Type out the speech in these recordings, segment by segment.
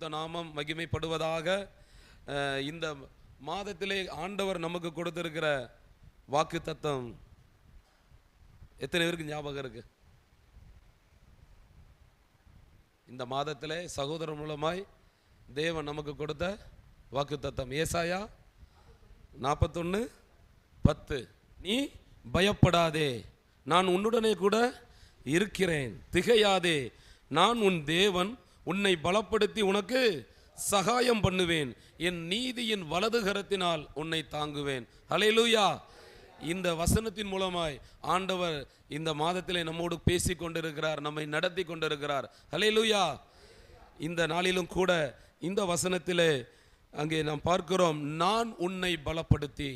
பரிசுத்த நாமம் மகிமைப்படுவதாக இந்த மாதத்திலே ஆண்டவர் நமக்கு கொடுத்திருக்கிற வாக்கு தத்தம் எத்தனை பேருக்கு ஞாபகம் இருக்கு? இந்த மாதத்திலே சகோதரர் மூலமாய் தேவன் நமக்கு கொடுத்த வாக்கு தத்தம் ஏசாயா நாற்பத்தொன்று பத்து. நீ பயப்படாதே நான் உன்னுடனே கூட இருக்கிறேன். திகையாதே நான் உன் தேவன் உன்னை பலப்படுத்தி உனக்கு சகாயம் பண்ணுவேன். என் நீதியின் வலது கரத்தினால் உன்னை தாங்குவேன். ஹலேலூயா இந்த வசனத்தின் மூலமாய் ஆண்டவர் இந்த மாதத்திலே நம்மோடு பேசி கொண்டிருக்கிறார் நம்மை நடத்தி கொண்டிருக்கிறார். ஹலேலூயா இந்த நாளிலும் கூட இந்த வசனத்திலே அங்கே நாம் பார்க்கிறோம் நான் உன்னை பலப்படுத்தி.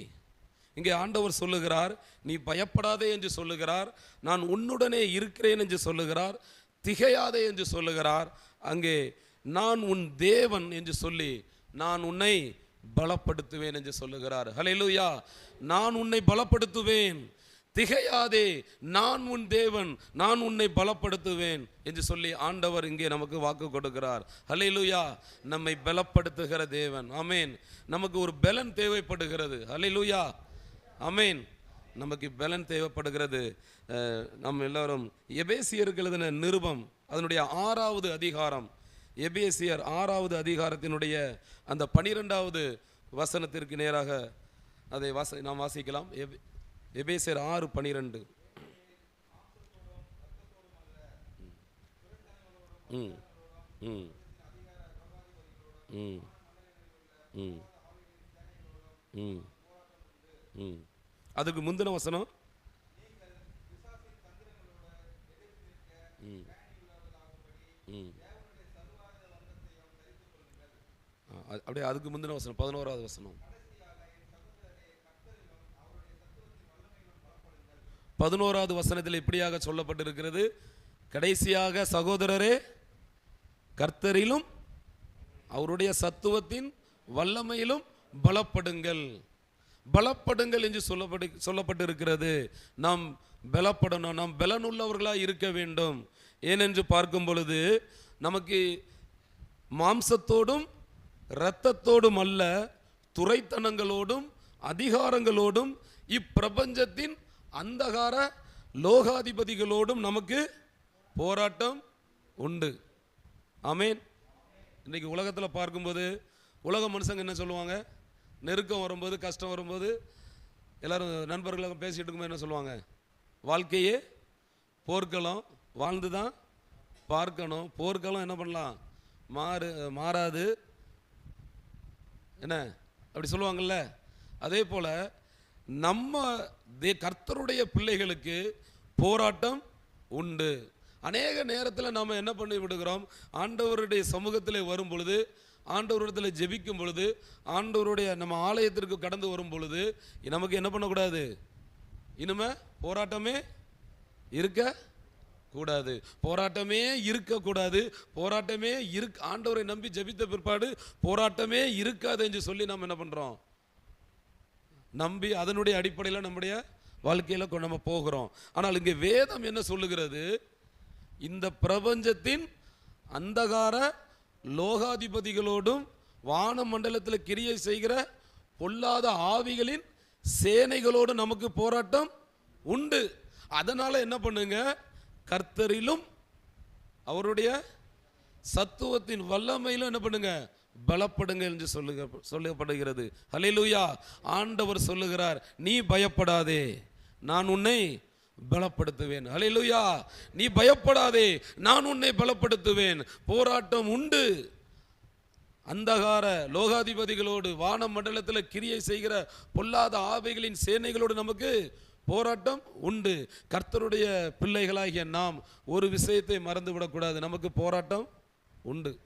இங்கே ஆண்டவர் சொல்லுகிறார் நீ பயப்படாதே என்று சொல்லுகிறார் நான் உன்னுடனே இருக்கிறேன் என்று சொல்லுகிறார் திகையாதே என்று சொல்லுகிறார் அங்கே நான் உன் தேவன் என்று சொல்லி நான் உன்னை பலப்படுத்துவேன் என்று சொல்லுகிறார். ஹலெலுயா நான் உன்னை பலப்படுத்துவேன். திகையாதே நான் உன் தேவன் நான் உன்னை பலப்படுத்துவேன் என்று சொல்லி ஆண்டவர் இங்கே நமக்கு வாக்கு கொடுக்கிறார். ஹalleluya நம்மை பலப்படுத்துகிற தேவன். அமேன் நமக்கு ஒரு பலன் தேவைப்படுகிறது. ஹalleluya அமேன் நமக்கு பலன் தேவைப்படுகிறது. நம்ம எல்லாரும் எபேசியருக்கு எழுதின நிருபம் அதனுடைய ஆறாவது அதிகாரம். எபேசியர் ஆறாவது அதிகாரத்தினுடைய அந்த பனிரெண்டாவது வசனத்திற்கு நேராக அதை வாச நாம் வாசிக்கலாம். எபே- எபேசியர் ஆறு பனிரெண்டு. ம் ம் ம் ம் ம் ம். அதுக்கு முந்தின வசனம். அப்படியே அதுக்கு முந்தின வசனம் பதினோராவது வசனம். பதினோராவது வசனத்தில் இப்படியாக சொல்லப்பட்டிருக்கிறது. கடைசியாக சகோதரரே கர்த்தரிலும் அவருடைய சத்துவத்தின் வல்லமையிலும் பலப்படுங்கள். பலப்படுங்கள் என்று சொல்லப்படு சொல்லப்பட்டிருக்கிறது. நாம் பலப்படணும். நாம் பலனுள்ளவர்களாக இருக்க வேண்டும். ஏனென்று பார்க்கும் பொழுது நமக்கு மாம்சத்தோடும் இரத்தத்தோடும் அல்ல துறைத்தனங்களோடும் அதிகாரங்களோடும் இப்பிரபஞ்சத்தின் அந்தகார லோகாதிபதிகளோடும் நமக்கு போராட்டம் உண்டு. ஆமேன். இன்னைக்கு உலகத்தில் பார்க்கும்போது உலக மனுஷங்க என்ன சொல்லுவாங்க? நெருக்கம் வரும்போது கஷ்டம் வரும்போது எல்லாரும் நண்பர்களும் பேசிட்டு இருக்கும்போது என்ன சொல்லுவாங்க? வாழ்க்கையே போர்க்களம் வாழ்ந்து தான் பார்க்கணும். போர்க்களம் என்ன பண்ணலாம்? மாறு மாறாது. என்ன? அப்படி சொல்லுவாங்கல்ல? அதே போல நம்ம தே கர்த்தருடைய பிள்ளைகளுக்கு போராட்டம் உண்டு. அநேக நேரத்தில் நாம் என்ன பண்ணி விடுகிறோம் ஆண்டவருடைய சமூகத்தில் வரும் பொழுது ஆண்டவரிடத்தில் ஜெபிக்கும் பொழுது ஆண்டவருடைய நம்ம ஆலயத்திற்கு கடந்து வரும் பொழுது நமக்கு என்ன பண்ணக்கூடாது? இனிமே போராட்டமே இருக்க கூடாது. போராட்டமே இருக்கக்கூடாது போராட்டமே இருக் ஆண்டவரை நம்பி ஜெபித்த பிற்பாடு போராட்டமே இருக்காது என்று சொல்லி நம்ம என்ன பண்ணுறோம் நம்பி அதனுடைய அடிப்படையில் நம்முடைய வாழ்க்கையில் கொ- நம்ம போகிறோம். ஆனால் இங்கே வேதம் என்ன சொல்லுகிறது? இந்த பிரபஞ்சத்தின் அந்தகார லோகாதிபதிகளோடும் வான மண்டலத்தில் கிரியை செய்கிற பொல்லாத ஆவிகளின் சேனைகளோடு நமக்கு போராட்டம் உண்டு. அதனால் என்ன பண்ணுங்க? கர்த்தரிலும் அவருடைய சத்துவத்தின் வல்லமையிலும் என்ன பண்ணுங்க? பலப்படுங்க என்று சொல்லுக சொல்லப்படுகிறது ஹலிலூயா ஆண்டவர் சொல்லுகிறார் நீ பயப்படாதே. நான் உன்னை பலப்படுத்துவேன். அலையிலுயா நீ பயப்படாதே நான் உன்னை பலப்படுத்துவேன். போராட்டம் உண்டு. அந்தகார லோகாதிபதிகளோடு வான மண்டலத்தில் கிரியை செய்கிற பொல்லாத ஆவைகளின் சேனைகளோடு நமக்கு போராட்டம் உண்டு. கர்த்தருடைய பிள்ளைகளாகிய நாம் ஒரு விஷயத்தை மறந்து விடக்கூடாது நமக்கு போராட்டம் உண்டு.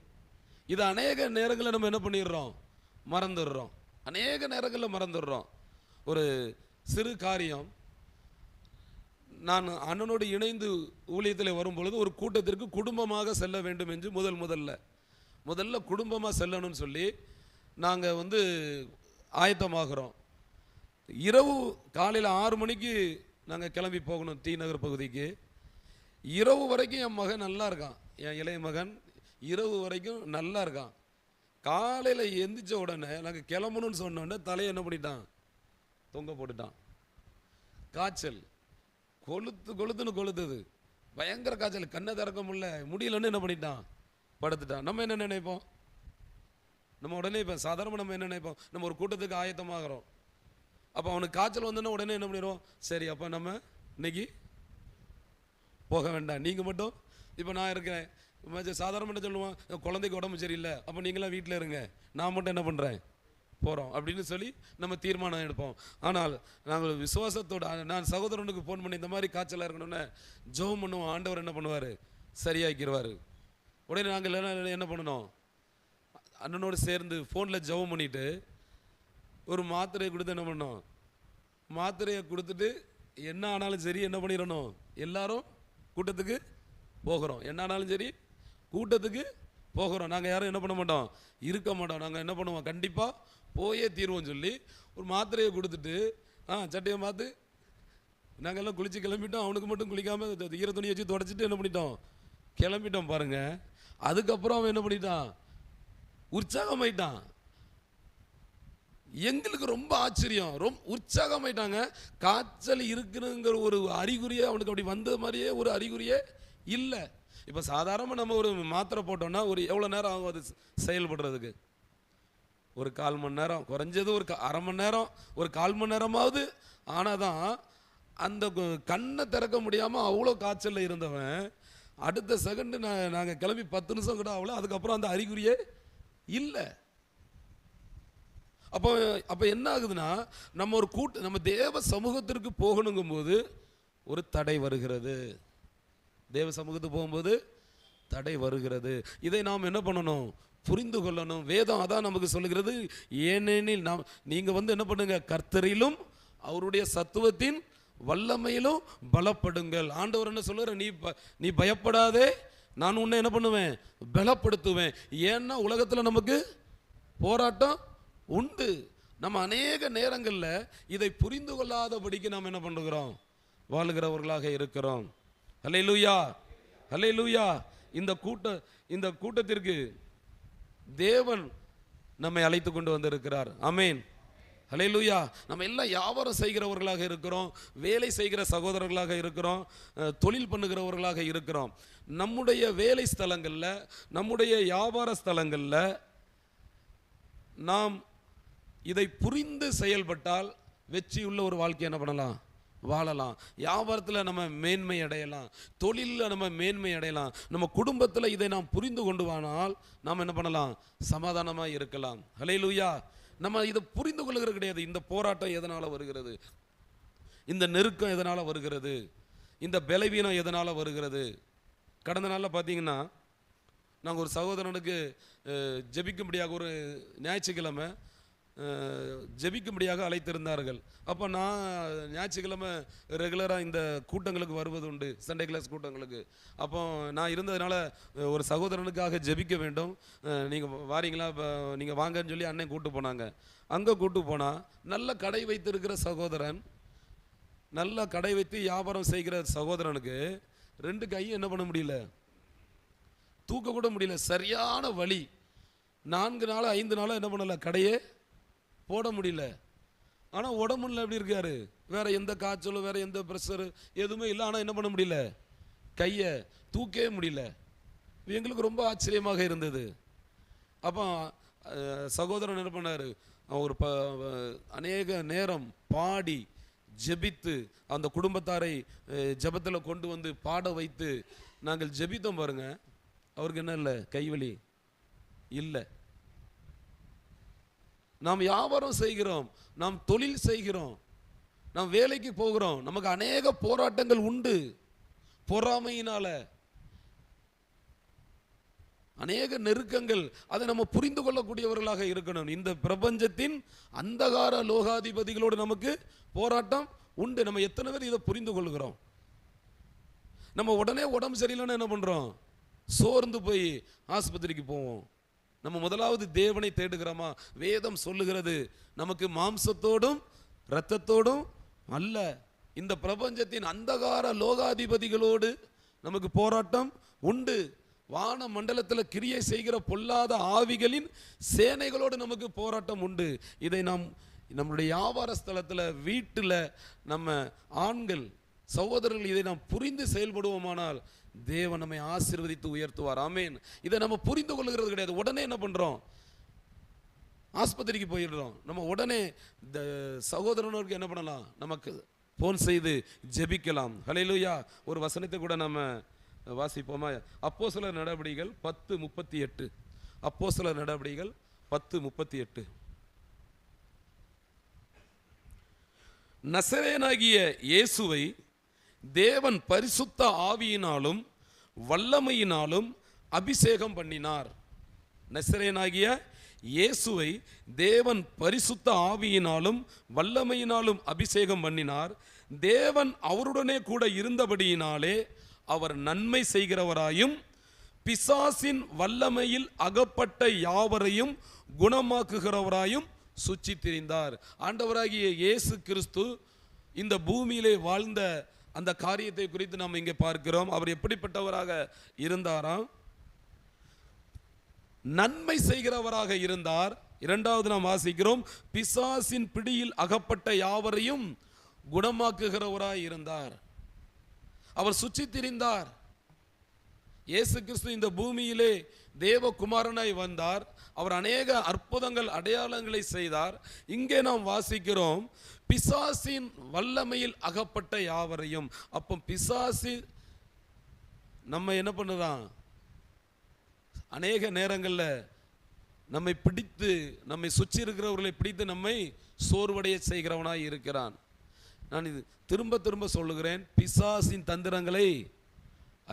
இது அநேக நேரங்களில் நம்ம என்ன பண்ணிடுறோம்? மறந்துடுறோம். அநேக நேரங்களில் மறந்துடுறோம். ஒரு சிறு காரியம் நான் அண்ணனோடு இணைந்து ஊழியத்தில் வரும்பொழுது ஒரு கூட்டத்திற்கு குடும்பமாக செல்ல வேண்டும் என்று முதல் முதல்ல முதல்ல குடும்பமாக செல்லணும்னு சொல்லி நாங்கள் வந்து ஆயத்தமாகிறோம். இரவு காலையில் ஆறு மணிக்கு நாங்கள் கிளம்பி போகணும் டி நகர் பகுதிக்கு. இரவு வரைக்கும் என் மகன் நல்லா இருக்கான் என் இளைய மகன் இரவு வரைக்கும் நல்லா இருக்கான். காலையில் எந்திரிச்ச உடனே நாங்கள் கிளம்பணும்னு சொன்ன உடனே தலையை என்ன பண்ணிட்டான்? தொங்க போட்டுட்டான். காய்ச்சல். கொளுத்து கொளுத்துன்னு கொளுத்துது. பயங்கர காய்ச்சல். கண்ணை திறக்க முடியல. முடியலன்னு என்ன பண்ணிட்டான்? படுத்துட்டான். நம்ம என்ன நினைப்போம்? நம்ம உடனே இப்போ சாதாரணமாக நம்ம என்ன நினைப்போம்? நம்ம ஒரு கூட்டத்துக்கு ஆயத்தமாகறோம். அப்போ அவனுக்கு காய்ச்சல் வந்தோன்னா உடனே என்ன பண்ணிடுவோம்? சரி அப்போ நம்ம இன்னைக்கு போக வேண்டாம். நீங்கள் மட்டும் இப்போ நான் இருக்கிறேன். சாதாரணமாக சொல்லுவான்? குழந்தைக்கு உடம்பு சரியில்லை. அப்போ நீங்களாம் வீட்டில் இருங்க. நான் மட்டும் என்ன பண்ணுறேன் போகிறோம் அப்படின்னு சொல்லி நம்ம தீர்மானம் எடுப்போம். ஆனால் நாங்கள் விசுவாசத்தோட நான் சகோதரனுக்கு ஃபோன் பண்ணி இந்த மாதிரி காய்ச்சலாக இருக்கணும்னு ஜெபம் பண்ணுவோம். ஆண்டவர் என்ன பண்ணுவார்? சரியாக்கிடுவார் உடனே நாங்கள் எல்லாம் என்ன பண்ணணும்? அண்ணனோடு சேர்ந்து ஃபோனில் ஜெபம் பண்ணிவிட்டு ஒரு மாத்திரையை கொடுத்து என்ன பண்ணோம் மாத்திரையை கொடுத்துட்டு என்ன ஆனாலும் சரி என்ன பண்ணிடணும்? எல்லாரும் கூட்டத்துக்கு போகிறோம். என்ன ஆனாலும் சரி கூட்டத்துக்கு போகிறோம். நாங்கள் யாரும் என்ன பண்ண மாட்டோம்? இருக்க மாட்டோம். நாங்கள் என்ன பண்ணுவோம்? கண்டிப்பாக போயே தீர்வோம் சொல்லி ஒரு மாத்திரையை கொடுத்துட்டு ஆ சட்டையை பார்த்து நாங்கள் எல்லாம் கிளம்பிட்டோம். அவனுக்கு மட்டும் குளிக்காமல் ஈர துணி வச்சு தொடச்சிட்டு என்ன பண்ணிட்டோம்? கிளம்பிட்டோம் பாருங்கள் அதுக்கப்புறம் அவன் என்ன பண்ணிட்டான்? உற்சாகமாயிட்டான். எங்களுக்கு ரொம்ப ஆச்சரியம். ரொம்ப உற்சாகமாயிட்டாங்க. காய்ச்சல் இருக்குதுங்கிற ஒரு அறிகுறியே அவனுக்கு அப்படி வந்த மாதிரியே ஒரு அறிகுறியே இல்லை. இப்போ சாதாரணமாக நம்ம ஒரு மாத்திரை போட்டோம்னா ஒரு எவ்வளோ நேரம் ஆகும் அது செயல்படுறதுக்கு? ஒரு கால் மணி நேரம் குறைஞ்சது ஒரு அரை மணி நேரம் ஒரு கால் மணி நேரமாவது. ஆனால் தான் அந்த கண்ணை திறக்க முடியாமல் அவ்வளோ காய்ச்சலில் இருந்தவன் அடுத்த செகண்டு நான் நாங்கள் கிளம்பி பத்து நிமிஷம் கூட ஆகல அதுக்கப்புறம் அந்த அறிகுறியே இல்லை. அப்போ அப்போ என்ன ஆகுதுன்னா நம்ம ஒரு கூட்டு நம்ம தேவ சமூகத்திற்கு போகணுங்கும்போது ஒரு தடை வருகிறது. தேவ சமூகத்துக்கு போகும்போது தடை வருகிறது. இதை நாம் என்ன பண்ணணும்? புரிந்து கொள்ளணும். வேதம் அதான் நமக்கு சொல்லுகிறது. ஏனெனில் நாம் நீங்கள் வந்து என்ன பண்ணுங்கள் கர்த்தரிலும் அவருடைய சத்துவத்தின் வல்லமையிலும் பலப்படுங்கள். ஆண்டவர் என்ன சொல்லுற நீ ப- நீ பயப்படாதே. நான் உன்னை என்ன பண்ணுவேன்? பலப்படுத்துவேன். ஏன்னா உலகத்தில் நமக்கு போராட்டம் உண்டு. நம்ம அநேக நேரங்களில் இதை புரிந்து கொள்ளாதபடிக்கு நாம் என்ன பண்ணுகிறோம் வாழுகிறவர்களாக இருக்கிறோம். ஹலே லூயா ஹலே லூயா இந்த கூட்ட இந்த கூட்டத்திற்கு தேவன் நம்மை அழைத்து கொண்டு வந்திருக்கிறார். அமேன் ஹலே லூயா நம்ம எல்லாம் வியாபாரம் செய்கிறவர்களாக இருக்கிறோம் வேலை செய்கிற சகோதரர்களாக இருக்கிறோம் தொழில் பண்ணுகிறவர்களாக இருக்கிறோம். நம்முடைய வேலை ஸ்தலங்களில் நம்முடைய வியாபார ஸ்தலங்களில் நாம் இதை புரிந்து செயல்பட்டால் வெற்றியுள்ள ஒரு வாழ்க்கை என்ன பண்ணலாம்? வாழலாம். வியாபாரத்தில் நம்ம மேன்மை அடையலாம். தொழிலில் நம்ம மேன்மை அடையலாம். நம்ம குடும்பத்தில் இதை நாம் புரிந்து கொண்டு வானால் நாம் என்ன பண்ணலாம்? சமாதானமாக இருக்கலாம். ஹலே லூயா நம்ம இதை புரிந்து கொள்கிறது கிடையாது. இந்த போராட்டம் எதனால் வருகிறது? இந்த நெருக்கம் எதனால் வருகிறது? இந்த பலவீனம் எதனால் வருகிறது? கடந்த நாளில் பார்த்தீங்கன்னா நாங்கள் ஒரு சகோதரனுக்கு அஹ், முடியாத ஒரு ஞாயிற்றுக்கிழமை ஜெபிக்கும்படியாக அழைத்திருந்தார்கள். அப்போ நான் ஞாயிற்றுக்கிழமை ரெகுலராக இந்த கூட்டங்களுக்கு வருவது உண்டு சண்டே கிளாஸ் கூட்டங்களுக்கு. அப்போ நான் இருந்ததுனால ஒரு சகோதரனுக்காக ஜெபிக்க வேண்டும். நீங்கள் வாரீங்களா? இப்போ நீங்கள் வாங்கன்னு சொல்லி அண்ணன் கூட்டு போனாங்க. அங்கே கூட்டு போனால் நல்ல கடை வைத்திருக்கிற சகோதரன் நல்ல கடை வைத்து வியாபாரம் செய்கிற சகோதரனுக்கு ரெண்டு கையும் என்ன பண்ண முடியல? தூக்க கூட முடியல. சரியான வழி நான்கு நாள் ஐந்து நாளாக என்ன பண்ணலை? கடையே போட முடியல. ஆனால் உடம்புல எப்படி இருக்காரு? வேற எந்த காய்ச்சலும் வேற எந்த ப்ரெஷரு எதுவுமே இல்லை. ஆனால் என்ன பண்ண முடியல? கையை தூக்கவே முடியல. எங்களுக்கு ரொம்ப ஆச்சரியமாக இருந்தது. அப்போ சகோதரன் என்ன பண்ணார்? ஒரு ப அநேக நேரம் பாடி ஜெபித்து அந்த குடும்பத்தாரை ஜெபத்தில் கொண்டு வந்து பாட வைத்து நாங்கள் ஜெபித்தோம் பாருங்க. அவருக்கு என்ன இல்லை? கைவலி இல்லை. நாம் வியாபாரம் செய்கிறோம் நாம் தொழில் செய்கிறோம் நாம் வேலைக்கு போகிறோம். நமக்கு அநேக போராட்டங்கள் உண்டு. பொறாமையினால் அநேக நெருக்கங்கள் அதை நம்ம புரிந்து கொள்ளக்கூடியவர்களாக இருக்கணும். இந்த பிரபஞ்சத்தின் அந்தகார லோகாதிபதிகளோடு நமக்கு போராட்டம் உண்டு. நம்ம எத்தனை பேர் இதை புரிந்து கொள்கிறோம்? நம்ம உடனே உடம்பு சரியில்லைன்னு என்ன பண்ணுறோம் சோர்ந்து போய் ஆஸ்பத்திரிக்கு போவோம். நம்ம முதலாவது தேவனை தேடுகிறோமா? வேதம் சொல்லுகிறது நமக்கு மாம்சத்தோடும் இரத்தத்தோடும் அல்ல. இந்த பிரபஞ்சத்தின் அந்தகார லோகாதிபதிகளோடு நமக்கு போராட்டம் உண்டு. வான மண்டலத்தில் கிரியை செய்கிற பொல்லாத ஆவிகளின் சேனைகளோடு நமக்கு போராட்டம் உண்டு. இதை நாம் நம்மளுடைய வியாபார ஸ்தலத்தில் வீட்டில் நம்ம ஆண்கள் சகோதரர்கள் இதை நாம் புரிந்து செயல்படுவோமானால் தேவன் நம்மை ஆசிர்வதித்து உயர்த்துவார். ஆமேன். இதை நம்ம புரிந்து கொள்கிறது கிடையாது. உடனே என்ன பண்ணுறோம் ஆஸ்பத்திரிக்கு போயிடுறோம். நம்ம உடனே இந்த சகோதரனோருக்கு என்ன பண்ணலாம்? நமக்கு ஃபோன் செய்து ஜெபிக்கலாம். ஹலையிலுயா ஒரு வசனத்தை கூட நம்ம வாசிப்போமா? அப்போ சில நடவடிக்கைகள் பத்து முப்பத்தி எட்டு. அப்போ சில நடவடிக்கைகள் பத்து முப்பத்தி எட்டு. நசரேனாகிய இயேசுவை தேவன் பரிசுத்த ஆவியினாலும் வல்லமையினாலும் அபிஷேகம் பண்ணினார். நசரேனாகிய இயேசுவை தேவன் பரிசுத்த ஆவியினாலும் வல்லமையினாலும் அபிஷேகம் பண்ணினார். தேவன் அவருடனே கூட இருந்தபடியினாலே அவர் நன்மை செய்கிறவராயும் பிசாசின் வல்லமையில் அகப்பட்ட யாவரையும் குணமாக்குகிறவராயும் சுற்றி திரிந்தார் ஆண்டவராகிய இயேசு கிறிஸ்து இந்த பூமியிலே வாழ்ந்த அந்த காரியத்தை குறித்து நாம் இங்கே பார்க்கிறோம். அவர் எப்படிப்பட்டவராக இருந்தாராம்? நன்மை செய்கிறவராக இருந்தார். இரண்டாவது நாம் வாசிக்கிறோம். பிசாசின் பிடியில் அகப்பட்ட யாவரையும் குணமாக்குகிறவராய் இருந்தார். அவர் சுற்றி திரிந்தார் இயேசு கிறிஸ்து இந்த பூமியிலே தேவகுமாரனாய் வந்தார். அவர் அநேக அற்புதங்கள் அடையாளங்களை செய்தார். இங்கே நாம் வாசிக்கிறோம் பிசாசின் வல்லமையில் அகப்பட்ட யாவரையும். அப்போ பிசாசு நம்ம என்ன பண்ணுறான்? அநேக நேரங்களில் நம்மை பிடித்து நம்மை சுற்றி இருக்கிறவர்களை பிடித்து நம்மை சோர்வடைய செய்கிறவனாய் இருக்கிறான். நான் இது திரும்ப திரும்ப சொல்லுகிறேன் பிசாசின் தந்திரங்களை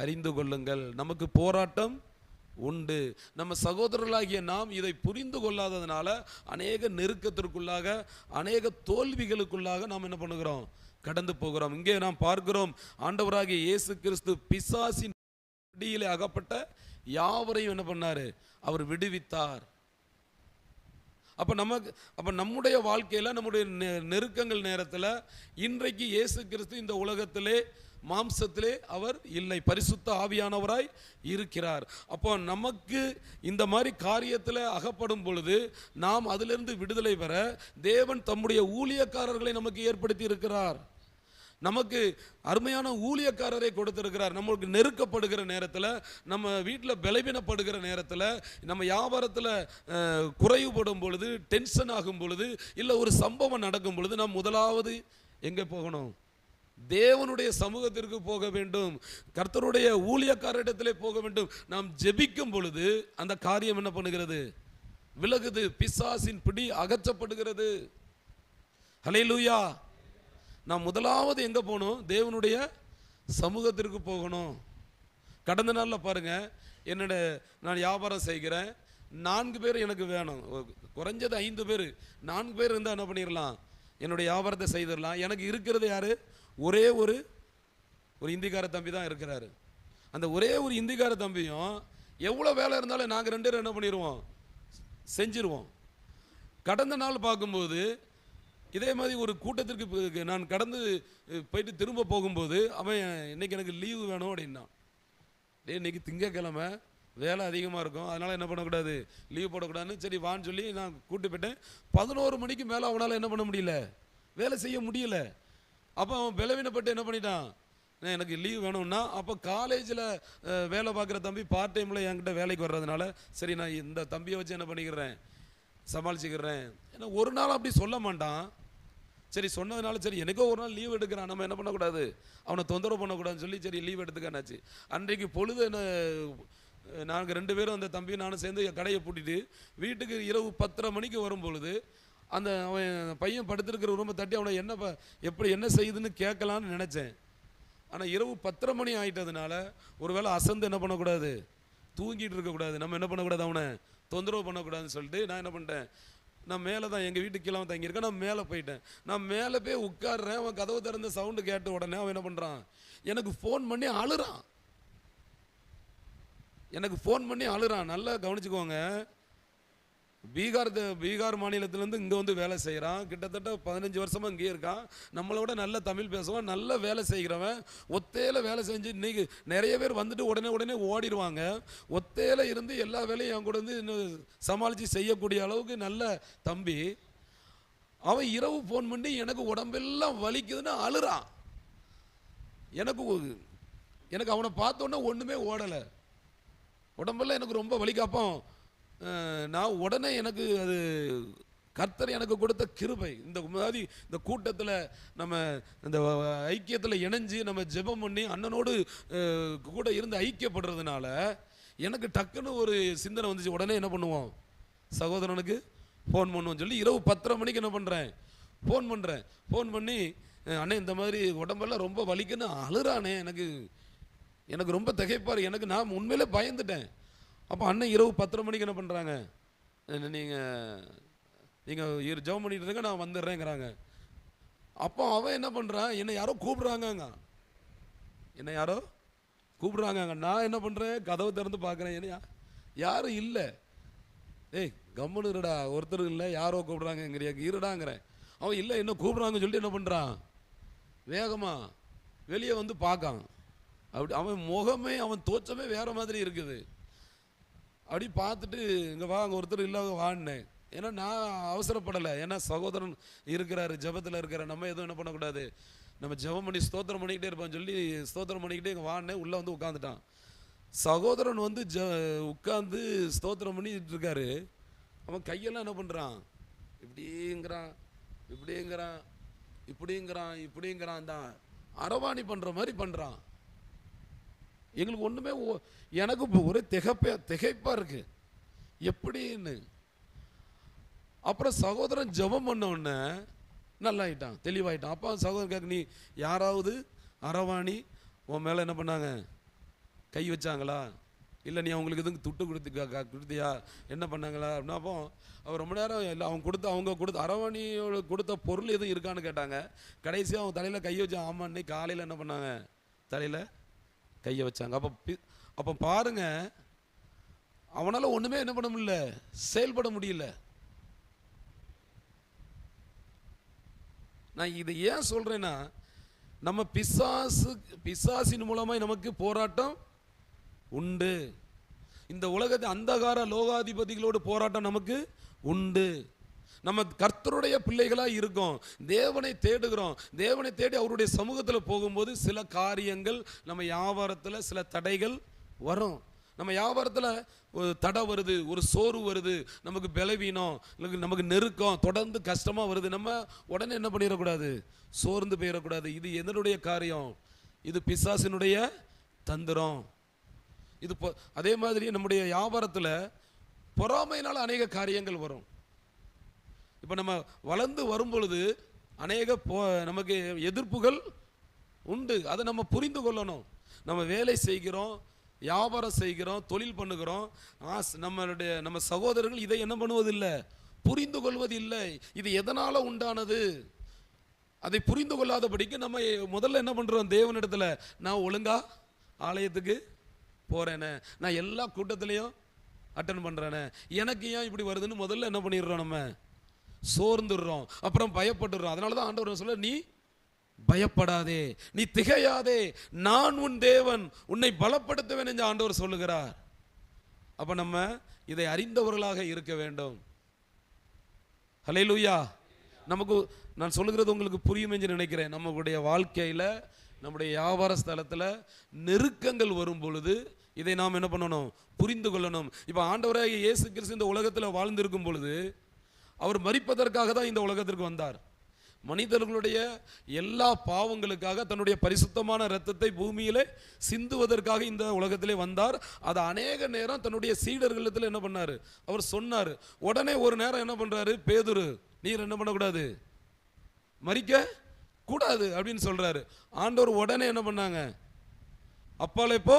அறிந்து கொள்ளுங்கள். நமக்கு போராட்டம் உண்டு. நம்ம சகோதரர்களாகிய நாம் இதை புரிந்து கொள்ளாததுனால அநேக நெருக்கத்திற்குள்ளாக அநேக தோல்விகளுக்குள்ளாக நாம் என்ன பண்ணுகிறோம்? கடந்து போகிறோம். இங்கே நாம் பார்க்கிறோம் ஆண்டவராகிய இயேசு கிறிஸ்து பிசாசின் பிடியிலே அகப்பட்ட யாவரையும் என்ன பண்ணாரு? அவர் விடுவித்தார். அப்போ நமக்கு அப்போ நம்முடைய வாழ்க்கையில நம்முடைய நெ- நெருக்கங்கள் நேரத்தில் இன்றைக்கு இயேசு கிறிஸ்து இந்த உலகத்திலே மாம்சத்திலே அவர் இல்லை. பரிசுத்த ஆவியானவராய் இருக்கிறார். அப்போ நமக்கு இந்த மாதிரி காரியத்தில் அகப்படும் பொழுது நாம் அதிலிருந்து விடுதலை பெற தேவன் தம்முடைய ஊழியக்காரர்களை நமக்கு ஏற்படுத்தி இருக்கிறார் நமக்கு அருமையான ஊழியக்காரரை கொடுத்திருக்கிறார். நம்மளுக்கு நெருக்கப்படுகிற நேரத்தில் நம்ம வீட்டில் பலவீனப்படுகிற நேரத்தில் நம்ம வியாபாரத்தில் குறைவுபடும் பொழுது டென்ஷன் ஆகும் பொழுது இல்லை ஒரு சம்பவம் நடக்கும் பொழுது நாம் முதலாவது எங்கே போகணும்? தேவனுடைய சமூகத்திற்கு போக வேண்டும். கர்த்தருடைய ஊழியக்காரரிடத்திலே போக வேண்டும். நாம் ஜெபிக்கும் பொழுது அந்த காரியம் என்ன பண்ணுகிறது? விலகுது. பிசாசின் பிடி அகற்றப்படுகிறது. ஹalleluya. நான் முதலாவது எங்கே போகணும்? தேவனுடைய சமூகத்திற்கு போகணும். கடந்த நாளில் பாருங்கள் என்னோட நான் வியாபாரம் செய்கிறேன். நான்கு பேர் எனக்கு வேணும். குறைஞ்சது ஐந்து பேர். நான்கு பேர் இருந்தால் என்ன பண்ணிடலாம் என்னுடைய வியாபாரத்தை செய்திடலாம் எனக்கு இருக்கிறது யார்? ஒரே ஒரு ஒரு இந்திக்கார தம்பி தான் இருக்கிறாரு. அந்த ஒரே ஒரு இந்திக்கார தம்பியும் எவ்வளோ வேலை இருந்தாலும் நாங்கள் ரெண்டு பேரும் என்ன பண்ணிடுவோம் செஞ்சிருவோம். கடந்த நாள் பார்க்கும்போது இதே மாதிரி ஒரு கூட்டத்திற்கு நான் கடந்து போயிட்டு திரும்ப போகும்போது அவன் இன்னைக்கு எனக்கு லீவு வேணும் அப்படின்னான் டே இன்னைக்கு திங்கக்கிழமை வேலை அதிகமாக இருக்கும். அதனால் என்ன பண்ணக்கூடாது? லீவ் போடக்கூடாதுன்னு சரி வான்னு சொல்லி நான் கூட்டி போயிட்டேன். பதினோரு மணிக்கு மேலே அவனால் என்ன பண்ண முடியல? வேலை செய்ய முடியல. அப்போ அவன் பலவீனப்பட்டு என்ன பண்ணிட்டான்? எனக்கு லீவ் வேணும்னா அப்போ காலேஜில் வேலை பார்க்குற தம்பி பார்ட் டைமில் என்கிட்ட வேலைக்கு வர்றதுனால சரி நான் இந்த தம்பியை வச்சு என்ன பண்ணிக்கிறேன்? சமாளிச்சுக்கிறேன். ஏன்னா ஒரு நாள் அப்படி சொல்ல மாட்டான். சரி சொன்னதுனால சரி எனக்கோ ஒரு நாள் லீவ் எடுக்கிறான். நம்ம என்ன பண்ணக்கூடாது? அவனை தொந்தரவு பண்ணக்கூடாதுன்னு சொல்லி சரி லீவ் எடுத்துக்கானாச்சு அன்றைக்கு பொழுது என்ன நாங்கள் ரெண்டு பேரும் அந்த தம்பியும் நானும் சேர்ந்து கடையை பூட்டிட்டு வீட்டுக்கு இரவு பத்தரை மணிக்கு வரும் பொழுது அந்த அவன் பையன் படுத்திருக்கிற ரூமை தட்டி அவனை என்ன ப- எப்படி என்ன செய்யுதுன்னு கேட்கலான்னு நினச்சேன். ஆனால் இரவு பத்தரை மணி ஆயிட்டதுனால ஒருவேளை அசந்து என்ன பண்ணக்கூடாது? தூங்கிட்டு இருக்கக்கூடாது. நம்ம என்ன பண்ணக்கூடாது அவனை? தொந்தரவு பண்ணக்கூடாதுன்னு சொல்லிட்டு நான் என்ன பண்ணிட்டேன். நான் மேலே தான் எங்கள் வீட்டுக்கு கீழே தங்கியிருக்கேன். நான் மேலே போயிட்டேன். நான் மேலே போய் உட்காடுறேன் அவன் கதவு திறந்த சவுண்டு கேட்ட உடனே அவன் என்ன பண்ணுறான் எனக்கு ஃபோன் பண்ணி அழுறான். எனக்கு ஃபோன் பண்ணி அழுறான். நல்லா கவனிச்சுக்கோங்க. பீகார் பீகார் மாநிலத்திலேருந்து இங்கே வந்து வேலை செய்கிறான் கிட்டத்தட்ட பதினஞ்சு வருஷமாக இங்கேயே இருக்கான். நம்மளோட நல்ல தமிழ் பேசுவான். நல்ல வேலை செய்கிறவன். ஒத்தையில் வேலை செஞ்சு இன்றைக்கி நிறைய பேர் வந்துட்டு உடனே உடனே ஓடிடுவாங்க. ஒத்தையில் இருந்து எல்லா வேலையும் என் கூட வந்து இன்னும் சமாளித்து செய்யக்கூடிய அளவுக்கு நல்ல தம்பி. அவன் இரவு ஃபோன் பண்ணி எனக்கு உடம்பெல்லாம் வலிக்குதுன்னு அழுறான். எனக்கு ஒரு- எனக்கு அவனை பார்த்தோன்னே ஒன்றுமே ஓடலை. உடம்பெல்லாம் எனக்கு ரொம்ப வலிக்காப்போம் நான் உடனே எனக்கு அது கர்த்தர் எனக்கு கொடுத்த கிருபை. இந்த மாதிரி இந்த கூட்டத்தில் நம்ம இந்த ஐக்கியத்தில் இணைஞ்சு நம்ம ஜெபம் பண்ணி அண்ணனோடு கூட இருந்து ஐக்கியப்படுறதுனால எனக்கு டக்குன்னு ஒரு சிந்தனை வந்துச்சு. உடனே என்ன பண்ணுவோம்? சகோதரனுக்கு ஃபோன் பண்ணுவோம் சொல்லி இரவு பத்தரை மணிக்கு என்ன பண்ணுறேன் ஃபோன் பண்ணுறேன் ஃபோன் பண்ணி அண்ணே இந்த மாதிரி உடம்பெல்லாம் ரொம்ப வலிக்குன்னு அழுறானே. எனக்கு எனக்கு ரொம்ப திகைப்பார் எனக்கு நான் உண்மையிலே பயந்துட்டேன். அப்போ அண்ணன் இரவு பத்தரை மணிக்கு என்ன பண்ணுறாங்க நீங்கள் நீங்கள் இரு ஜெபம் பண்ணிட்டு இருங்க நான் வந்துடுறேங்கிறாங்க. அப்போ அவன் என்ன பண்ணுறான் என்னை யாரோ கூப்பிட்றாங்கங்க. என்னை யாரோ கூப்பிட்றாங்கங்க. நான் என்ன பண்ணுறேன் கதவை திறந்து பார்க்குறேன். என்ன யாரும் இல்லை. ஏய் கம்முன்னு இருடா. ஒருத்தர் இல்லை. யாரோ கூப்பிட்றாங்கங்கிறியா? இருடாங்கிறேன். அவன் இல்லை என்ன கூப்பிட்றாங்கன்னு சொல்லிட்டு என்ன பண்ணுறான் வேகமாக வெளியே வந்து பார்க்கான். அப்படி அவன் முகமே அவன் தோற்றமே வேறு மாதிரி இருக்குது. அப்படி பார்த்துட்டு இங்கே வா அங்கே ஒருத்தர் இல்லை வான்னேன். ஏன்னா நான் அவசரப்படலை. ஏன்னா சகோதரன் இருக்கிறாரு ஜெபத்தில் இருக்கிற நம்ம எதுவும் என்ன பண்ணக்கூடாது. நம்ம ஜெபம் பண்ணி ஸ்தோத்திரம் பண்ணிக்கிட்டே இருப்போம் சொல்லி ஸ்தோத்திரம் பண்ணிக்கிட்டே இங்கே வான்னேன் உள்ளே வந்து உட்காந்துட்டான் சகோதரன் வந்து ஜ உட்காந்து ஸ்தோத்திரம் பண்ணிட்டு இருக்காரு. அவன் கையெல்லாம் என்ன பண்ணுறான் இப்படிங்கிறான் இப்படிங்கிறான் இப்படிங்கிறான் இப்படிங்கிறான் தான் அரவாணி பண்ணுற மாதிரி பண்ணுறான் எங்களுக்கு ஒன்றுமே எனக்கு இப்போ ஒரே திகப்ப திகைப்பாக இருக்குது எப்படின்னு? அப்புறம் சகோதரன் ஜெபம் பண்ண நல்லாயிட்டான் தெளிவாயிட்டான். அப்பா சகோதரன் கேட்க நீ யாராவது அரவாணி உன் மேலே என்ன பண்ணாங்க? கை வச்சாங்களா? இல்லை நீ அவங்களுக்கு எதுவும் துட்டு கொடுத்து கொடுத்தியா? என்ன பண்ணாங்களா? அப்படின்னா அப்போ அவர் ரொம்ப நேரம் இல்லை அவங்க கொடுத்த அவங்க கொடுத்த அரவணியோட கொடுத்த பொருள் எதுவும் இருக்கான்னு கேட்டாங்க. கடைசியாக அவங்க தலையில் கை வச்சு ஆமாம் இன்னைக்கு காலையில் என்ன பண்ணாங்க? தலையில் கையை வச்சாங்க. அப்போ பி- அப்போ பாருங்க அவனால ஒண்ணுமே என்ன பண்ண முடியல. செயல்பட முடியல. நான் இதை ஏன் சொல்றேன்னா நம்ம பிசாசு பிசாசின் மூலமாக நமக்கு போராட்டம் உண்டு. இந்த உலகத்தை அந்தகார லோகாதிபதிகளோடு போராட்டம் நமக்கு உண்டு. நம்ம கர்த்தருடைய பிள்ளைகளாக இருக்கோம். தேவனை தேடுகிறோம். தேவனை தேடி அவருடைய சமூகத்தில் போகும்போது சில காரியங்கள் நம்ம வியாபாரத்தில் சில தடைகள் வரும். நம்ம வியாபாரத்தில் ஒரு தடை வருது ஒரு சோர்வு வருது நமக்கு பலவீனம் நமக்கு நெருக்கம் தொடர்ந்து கஷ்டமாக வருது. நம்ம உடனே என்ன பண்ணிடக்கூடாது? சோர்ந்து போயிடக்கூடாது. இது எதனுடைய காரியம்? இது பிசாசினுடைய தந்திரம். இது அதே மாதிரி நம்முடைய வியாபாரத்தில் பொறாமையினால் அநேக காரியங்கள் வரும். இப்போ நம்ம வளர்ந்து வரும் பொழுது அநேக போ நமக்கு எதிர்ப்புகள் உண்டு. அதை நம்ம புரிந்து கொள்ளணும். நம்ம வேலை செய்கிறோம் வியாபாரம் செய்கிறோம் தொழில் பண்ணுகிறோம். ஆஸ் நம்மளுடைய நம்ம சகோதரர்கள் இதை என்ன பண்ணுவதில்லை? புரிந்து கொள்வதில்லை. இது எதனால் உண்டானது? அதை புரிந்து கொள்ளாதபடிக்கு நம்ம முதல்ல என்ன பண்ணுறோம் தேவனிடத்தில் நான் ஒழுங்கா ஆலயத்துக்கு போகிறேனே நான் எல்லா கூட்டத்திலையும் அட்டன் பண்ணுறேனே எனக்கு ஏன் இப்படி வருதுன்னு முதல்ல என்ன பண்ணிடுறோம் நம்ம? சோர்ந்துடுறோம். அப்புறம் பயப்பட்டுடுறோம். அதனால தான் ஆண்டவர் சொல்ல நீ பயப்படாதே. நீ திகையாதே. நான் உன் தேவன். உன்னை பலப்படுத்துவேன் என்று ஆண்டவர் சொல்லுகிறார். அப்போ நம்ம இதை அறிந்தவர்களாக இருக்க வேண்டும். ஹalleluya நமக்கு நான் சொல்லுகிறது உங்களுக்கு புரியும் என்று நினைக்கிறேன். நம்மளுடைய வாழ்க்கையில் நம்முடைய வியாபார ஸ்தலத்தில் நெருக்கங்கள் வரும் பொழுது இதை நாம் என்ன பண்ணணும்? புரிந்து கொள்ளணும். இப்போ ஆண்டவராக இயேசு கிறிஸ்து இந்த உலகத்தில் வாழ்ந்திருக்கும் பொழுது அவர் மறிப்பதற்காக தான் இந்த உலகத்திற்கு வந்தார். மனிதர்களுடைய எல்லா பாவங்களுக்காக தன்னுடைய பரிசுத்தமான இரத்தத்தை பூமியிலே சிந்துவதற்காக இந்த உலகத்திலே வந்தார். அது அநேக நேரம் தன்னுடைய சீடர்களிடத்தில் என்ன பண்ணாரு? அவர் சொன்னார் உடனே ஒரு நேரம் என்ன பண்ணுறாரு பேதுரு நீர் என்ன பண்ணக்கூடாது? மறிக்க கூடாது அப்படின்னு சொல்கிறாரு ஆண்டவர் உடனே என்ன பண்ணாங்க? அப்பால இப்போ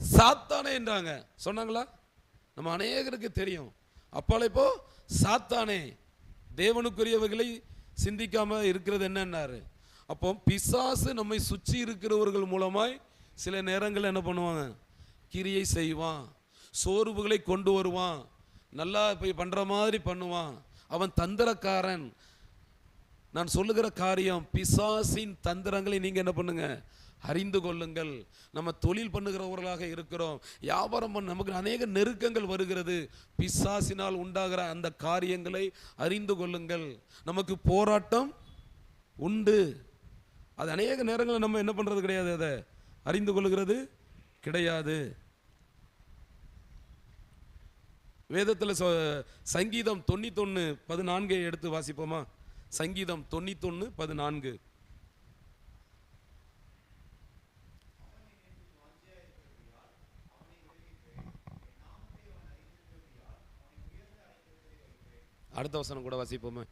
சாத்தானே என்றாங்க. சொன்னாங்களா? நம்ம அநேகருக்கு தெரியும். அப்பால இப்போ சாத்தானே தேவனுக்குரியவர்களை சிந்திக்காமல் இருக்கிறது என்னன்னாரு? அப்போ பிசாசு நம்மை சுற்றி இருக்கிறவர்கள் மூலமாய் சில நேரங்கள் என்ன பண்ணுவாங்க? கிரியை செய்வான் சோர்வுகளை கொண்டு வருவான் நல்லா போய் பண்ற மாதிரி பண்ணுவான். அவன் தந்திரக்காரன் நான் சொல்லுகிற காரியம் பிசாசின் தந்திரங்களை நீங்கள் என்ன பண்ணுங்க? அறிந்து கொள்ளுங்கள். நம்ம தொழில் பண்ணுகிறவர்களாக இருக்கிறோம். வியாபாரம் பண்ண நமக்கு அநேக நெருக்கங்கள் வருகிறது. பிசாசினால் உண்டாகிற அந்த காரியங்களை அறிந்து கொள்ளுங்கள். நமக்கு போராட்டம் உண்டு. அது அநேக நேரங்களில் நம்ம என்ன பண்ணுறது கிடையாது அதை. அறிந்து கொள்ளுகிறது கிடையாது. வேதத்தில் சங்கீதம் தொண்ணூத்தொன்று பதினான்கை எடுத்து வாசிப்போமா? சங்கீதம் தொண்ணூத்தொன்று பதினான்கு. அடுத்த வசனம் கூட வாசிப்போமே.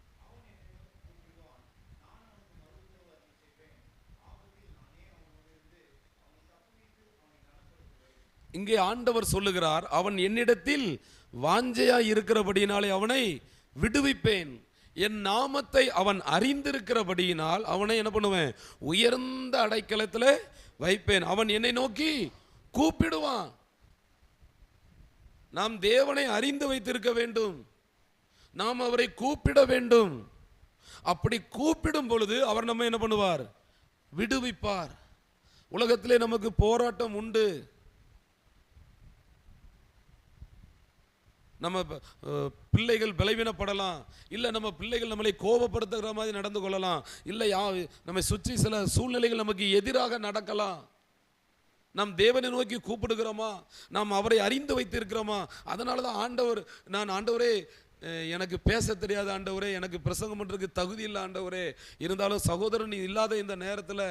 இங்கே ஆண்டவர் சொல்லுகிறார் அவன் என்னிடத்தில் வாஞ்சையா இருக்கிறபடியினாலே அவனை விடுவிப்பேன். என் நாமத்தை அவன் அறிந்திருக்கிறபடியினால் அவனை என்ன பண்ணுவேன்? உயர்ந்த அடைக்கலத்தில் வைப்பேன். அவன் என்னை நோக்கி கூப்பிடுவான். நாம் தேவனை அறிந்து வைத்திருக்க வேண்டும். நாம் அவரை கூப்பிட வேண்டும். அப்படி கூப்பிடும் பொழுது அவர் நம்ம என்ன பண்ணுவார்? விடுவிப்பார். உலகத்திலே நமக்கு போராட்டம் உண்டு. நம்ம பிள்ளைகள் பலவீனப்படலாம். இல்லை நம்ம பிள்ளைகள் நம்மளை கோபப்படுத்துகிற மாதிரி நடந்து கொள்ளலாம். இல்லை யா நம்மை சுற்றி சில சூழ்நிலைகள் நமக்கு எதிராக நடக்கலாம். நாம் தேவனை நோக்கி கூப்பிடுகிறோமா? நாம் அவரை அறிந்து வைத்திருக்கிறோமா? அதனால தான் ஆண்டவர் நான் ஆண்டவரே எனக்கு பேச தெரியாத ஆண்டவரே எனக்கு பிரசங்கம் பண்ணுறதுக்கு தகுதி இல்லை ஆண்டவரே. இருந்தாலும் சகோதரன் இல்லாத இந்த நேரத்தில்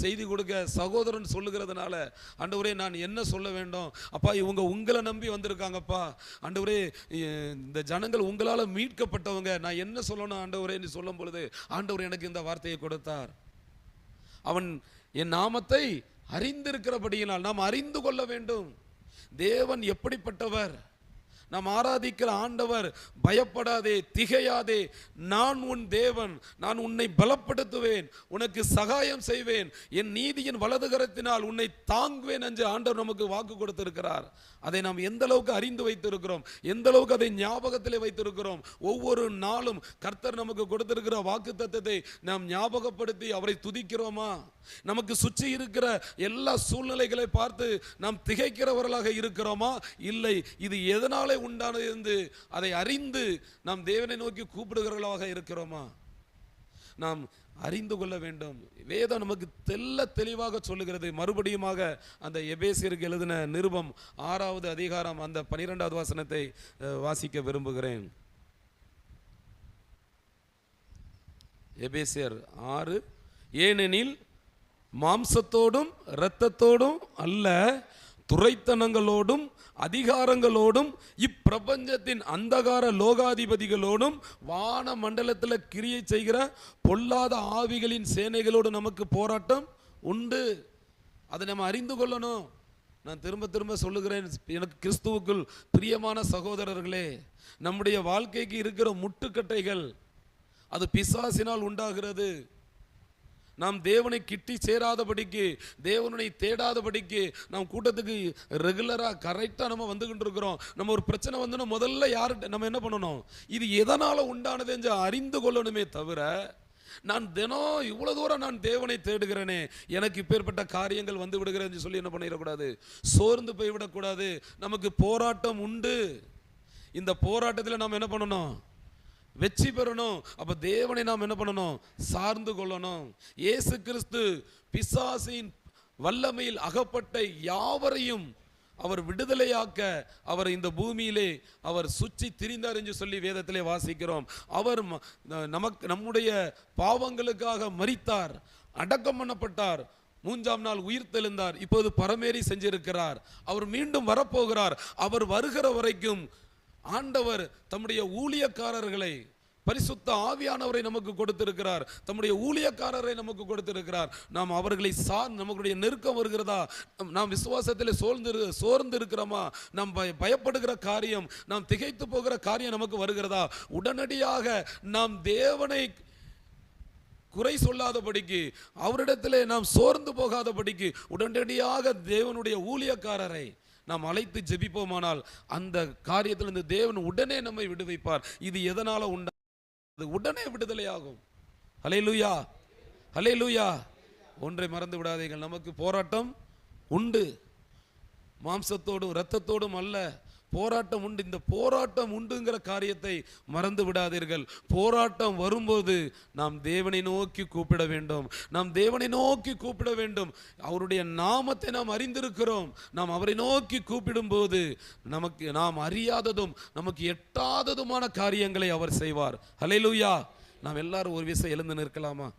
செய்தி கொடுக்க சகோதரன் சொல்லுகிறதுனால ஆண்டவரே நான் என்ன சொல்ல வேண்டும்? அப்பா இவங்க உங்களை நம்பி வந்திருக்காங்கப்பா. ஆண்டவரே இந்த ஜனங்கள் உங்களால் மீட்கப்பட்டவங்க நான் என்ன சொல்லணும் ஆண்டவரே என்று சொல்லும் பொழுது ஆண்டவர் எனக்கு இந்த வார்த்தையை கொடுத்தார். அவன் என் நாமத்தை அறிந்திருக்கிறபடியினால் நாம் அறிந்து கொள்ள வேண்டும். தேவன் எப்படிப்பட்டவர்? நாம் ஆராதிக்கிற ஆண்டவர் பயப்படாதே திகையாதே. நான் உன் தேவன் நான் உன்னை பலப்படுத்துவேன் உனக்கு சகாயம் செய்வேன். என் நீதியின் வலதுகரத்தினால் உன்னை தாங்குவேன் என்று ஆண்டவர் நமக்கு வாக்கு கொடுத்திருக்கிறார். அதை நாம் எந்த அளவுக்கு அறிந்து வைத்திருக்கிறோம் எந்த அளவுக்கு அதை ஞாபகத்தில் வைத்திருக்கிறோம் ஒவ்வொரு நாளும் கர்த்தர் நமக்கு கொடுத்திருக்கிற வாக்கு நாம் ஞாபகப்படுத்தி அவரை துதிக்கிறோமா? நமக்கு சுற்றி இருக்கிற எல்லா சூழ்நிலைகளை பார்த்து நாம் திகைக்கிறவர்களாக இருக்கிறோமா? இல்லை. இது எதனாலே உண்டானது என்று அதை அறிந்து நாம் தேவனை நோக்கி கூப்பிடுகிறவர்களாக இருக்கிறோமா? நாம் அறிந்து கொள்ள வேண்டும். வேதம் நமக்கு தெல்ல தெளிவாக சொல்லுகிறது. மறுபடியுமாக அந்த எபேசியருக்கு எழுதின நிருபம் ஆறாவது அதிகாரம் அந்த பனிரெண்டாவது வாசனத்தை வாசிக்க விரும்புகிறேன். எபேசியர் ஆறு ஏனெனில் மாம்சத்தோடும் இரத்தத்தோடும் அல்ல துரைத்தனங்களோடும் அதிகாரங்களோடும் இப்பிரபஞ்சத்தின் அந்தகார லோகாதிபதிகளோடும் வான மண்டலத்தில் கிரியை செய்கிற பொல்லாத ஆவிகளின் சேனைகளோடு நமக்கு போராட்டம் உண்டு. அதை நம்ம அறிந்து கொள்ளணும். நான் திரும்ப திரும்ப சொல்லுகிறேன் எனக்கு கிறிஸ்துவுக்குள் பிரியமான சகோதரர்களே நம்முடைய வாழ்க்கைக்கு இருக்கிற முட்டுக்கட்டைகள் அது பிசாசினால் உண்டாகிறது. நாம் தேவனை கிட்டி சேராதபடிக்கு தேவனை தேடாதபடிக்கு நாம் கூட்டத்துக்கு ரெகுலராக கரெக்டாக நம்ம வந்துக்கிட்டு இருக்கிறோம். நம்ம ஒரு பிரச்சனை வந்துன்னா முதல்ல யார்கிட்ட நம்ம என்ன பண்ணணும்? இது எதனால் உண்டானது என்று அறிந்து கொள்ளணுமே தவிர நான் தினம் இவ்வளோ தூரம் நான் தேவனை தேடுகிறேனே எனக்கு இப்பேற்பட்ட காரியங்கள் வந்து விடுகிறேன்னு சொல்லி என்ன பண்ணிடக்கூடாது? சோர்ந்து போய்விடக்கூடாது. நமக்கு போராட்டம் உண்டு. இந்த போராட்டத்தில் நாம் என்ன பண்ணணும்? வெற்றி பெறணும். அப்போ தேவனை நாம் என்ன பண்ணணும்? சார்ந்து கொள்ளணும். இயேசு கிறிஸ்து பிசாசின் வல்லமையில் அகப்பட்ட யாவரையும் அவர் விடுதலையாக்க அவர் இந்த பூமியிலே அவர் சுற்றி திரிந்தார் என்று சொல்லி வேதத்திலே வாசிக்கிறோம். அவர் நமக்கு நம்முடைய பாவங்களுக்காக மறித்தார் அடக்கம் பண்ணப்பட்டார் மூன்றாம் நாள் உயிர் தெழுந்தார் இப்போது பரமேறி செஞ்சிருக்கிறார். அவர் மீண்டும் வரப்போகிறார். அவர் வருகிற வரைக்கும் ஆண்டவர் தம்முடைய ஊழியக்காரர்களை பரிசுத்த ஆவியானவரை நமக்கு கொடுத்திருக்கிறார். தம்முடைய ஊழியக்காரரை நமக்கு கொடுத்திருக்கிறார். நாம் அவர்களை சார் நம்மளுடைய நெருக்கம் வருகிறதா? நம்- நாம் விசுவாசத்தில் சோர்ந்து சோர்ந்து இருக்கிறோமா நாம் பய- பயப்படுகிற காரியம் நாம் திகைத்து போகிற காரியம் நமக்கு வருகிறதா? உடனடியாக நாம் தேவனை குறை சொல்லாதபடிக்கு அவரிடத்திலே நாம் சோர்ந்து போகாதபடிக்கு உடனடியாக தேவனுடைய ஊழியக்காரரை நாம் அழைத்து ஜெபிப்போமானால் அந்த காரியத்திலிருந்து தேவன் உடனே நம்மை விடுவிப்பார். இது எதனால் உண்டா? அது உடனே விடுதலையாகும். அலே லூயா ஒன்றை மறந்து விடாதீர்கள். நமக்கு போராட்டம் உண்டு. மாம்சத்தோடும் இரத்தத்தோடும் அல்ல. போராட்டம் உண்டு. இந்த போராட்டம் உண்டுங்கிற காரியத்தை மறந்து விடாதீர்கள். போராட்டம் வரும்போது நாம் தேவனை நோக்கி கூப்பிட வேண்டும். நாம் தேவனை நோக்கி கூப்பிட வேண்டும். அவருடைய நாமத்தை நாம் அறிந்திருக்கிறோம். நாம் அவரை நோக்கி கூப்பிடும்போது நமக்கு நாம் அறியாததும் நமக்கு எட்டாததுமான காரியங்களை அவர் செய்வார். ஹalleluya நாம் எல்லாரும் ஒரு விஷயம் எழுந்து நிற்கலாமா?